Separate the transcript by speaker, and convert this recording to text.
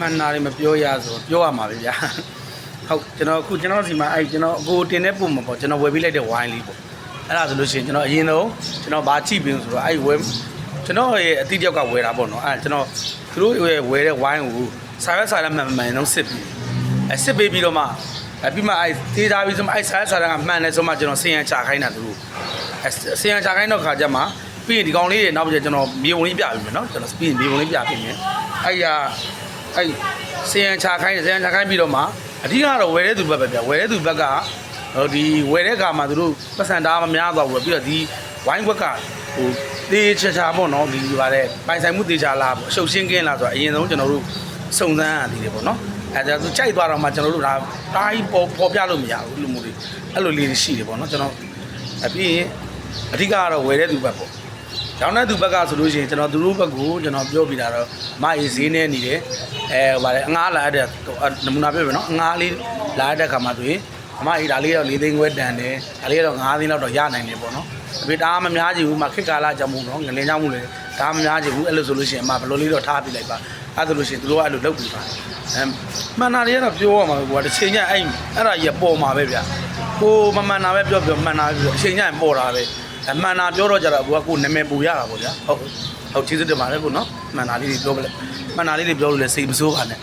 Speaker 1: မှန်တာတွေမပြောရဆိုပြောရမှာပဲဗျာဟုတ်ကျွန်တော်အခုကျွန်တော်ဒီမှာအဲ့ကျွန်တော်အကိုတင်တဲ့ပုံမှာပေါ့ကျွန်တော်ဝယ်ပေးလိုက်တဲ့ဝိုင်းလေးပေါ့အဲ့ဒါဆိုလို့ရှိရင်ကျွန်တော်အရင်တော့ကျွန်တော်ဘာချိပင်းဆိုတော့အဲ့ဝယ်ကျွန်တော်ရဲ့အတိအကျကဝယ်တာပေါ့နော်အဲ့ကျွန်တော်သူတို့ရဲ့ဝယ်တဲ့ဝိုင်းကိုစားရစားရမှန်မှန်တော့စစ်ပြီးအဲ့စစ်ပေးပြီးတော့မှအဲ့ပြီးမှအဲ့သေးသားပြီးဆိုမှအဲ့စားရစားရကမှန်တယ်ဆိုမှကျွန်တော်ဆင်ရချခိုင်းတာသူတို့အဲ့ဆင်ရချခိုင်းတော့ခါကျမှပြီးရင်ဒီကောင်လေးတွေနောက်ပြီးကျွန်တော်မြေဝင်လေးပြပြီးမယ်နော်ကျွန်တော်ပြီးရင်မြေဝင်လေးပြပြီးမယ်အဲ့ရ အဲ့စရန်ချခိုင်းတယ်စရန်ချခိုင်းပြီးတော့မှအဓိကတော့ဝယ်တဲ့သူဘက်ပဲဗျဝယ်တဲ့သူဘက်ကဟိုဒီဝယ်တဲ့အခါမှာသူတို့ပတ်စံတားမများတော့ဘူးပြီးတော့ဒီဝိုင်းဘက်ကဟိုတေးချာချာပေါ့နော်ဒီပါတဲ့ပိုင်ဆိုင်မှုတေးချာလားပေါ့အရှုပ်ရှင်းကင်းလားဆိုတော့အရင်ဆုံးကျွန်တော်တို့စုံစမ်းရသေးတယ်ပေါ့နော်အဲဒါသူကြိုက်သွားတော့မှကျွန်တော်တို့ဒါတားကြီးပေါ်ပေါ်ပြလို့မရဘူးလူမျိုးတွေအဲ့လိုလေးတွေရှိတယ်ပေါ့နော်ကျွန်တော်အပြီးရင်အဓိကကတော့ဝယ်တဲ့သူဘက်ပေါ့ ကျောင်းတဲ့သူဘက်ကဆိုလို့ရှိရင်ကျွန်တော်သူတို့ဘက်ကိုကျွန်တော်ပြောပြတာတော့မအေးဈေးနဲ့နေတယ်အဲဟိုဗါလေအငားလာတဲ့နမူနာပြပြနော်အငားလေးလာတဲ့ခါမှာဆိုရင်အမအေးဒါလေးတော့၄သိန်းခွဲတန်တယ်ဒါလေးကတော့၅သိန်းလောက်တော့ရနိုင်တယ်ပေါ့နော်အဖေဒါမများကြည့်ဘူးမခက်ကာလာကြောင့်မို့နော်ငလင်းကြောင့်မို့လေဒါမများကြည့်ဘူးအဲ့လိုဆိုလို့ရှိရင်အမဘယ်လိုလေးတော့ထားပြလိုက်ပါအဲ့ဒါဆိုလို့ရှိရင်သူတို့ကအဲ့လိုလုပ်ပြီးပါအဲမှန်တာတွေကတော့ပြောရမှာပဲကွာတစ်ချိန်ကျရင်အဲ့အဲ့ဒါကြီးပေါ်မှာပဲဗျကိုမမှန်တာပဲပြောပြောမှန်တာပဲပြောအချိန်ကျရင်ပေါ်တာပဲ အမှန်တာပြောတော့ကြတော့ကိုကကိုနာမည်ပူရတာပေါ့ဗျာဟုတ်ဟုတ်ကျေးဇူးတင်ပါတယ်ကိုနော်မှန်တာလေးတွေပြောပလိုက်မှန်တာလေးတွေပြောလို့လည်းစိတ်မဆိုးပါနဲ့